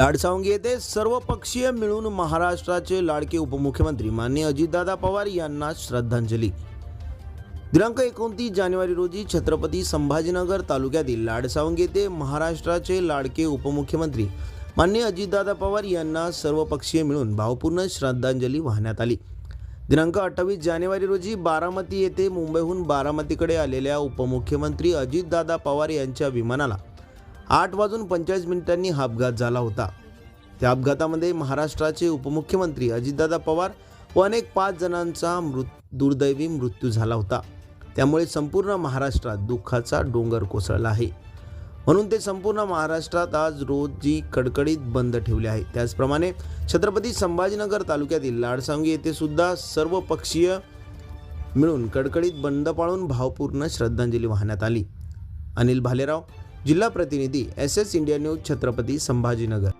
लाडसावंगी येथे सर्व पक्षीय मिळून महाराष्ट्राचे लाडके उपमुख्यमंत्री मान्य अजितदादा पवार यांना श्रद्धांजली. दिनांक एकोणतीस जानेवारी रोजी छत्रपती संभाजीनगर तालुक्यातील लाडसावंगी येथे महाराष्ट्राचे लाडके उपमुख्यमंत्री मान्य अजितदादा पवार यांना सर्व पक्षीय मिळून भावपूर्ण श्रद्धांजली वाहण्यात आली. दिनांक अठ्ठावीस जानेवारी रोजी बारामती येथे मुंबईहून बारामतीकडे आलेल्या उपमुख्यमंत्री अजितदादा पवार यांच्या विमानाला आठ वाजून पंचेचाळीस मिनिटांनी हा अपघात झाला होता. त्या अपघातामध्ये महाराष्ट्राचे उपमुख्यमंत्री अजितदादा पवार व अनेक पाच जणांचा मृत दुर्दैवी मृत्यू झाला होता. त्यामुळे संपूर्ण महाराष्ट्रात दुःखाचा डोंगर कोसळला आहे. म्हणून ते संपूर्ण महाराष्ट्रात आज रोजी कडकडीत बंद ठेवले आहे त्याचप्रमाणे छत्रपती संभाजीनगर तालुक्यातील लाडसांगी येथे सुद्धा सर्व पक्षीय मिळून कडकडीत बंद पाळून भावपूर्ण श्रद्धांजली वाहण्यात आली. अनिल भालेराव जिल्हा प्रतिनिधी S S India news Chhatrapati Sambhajinagar.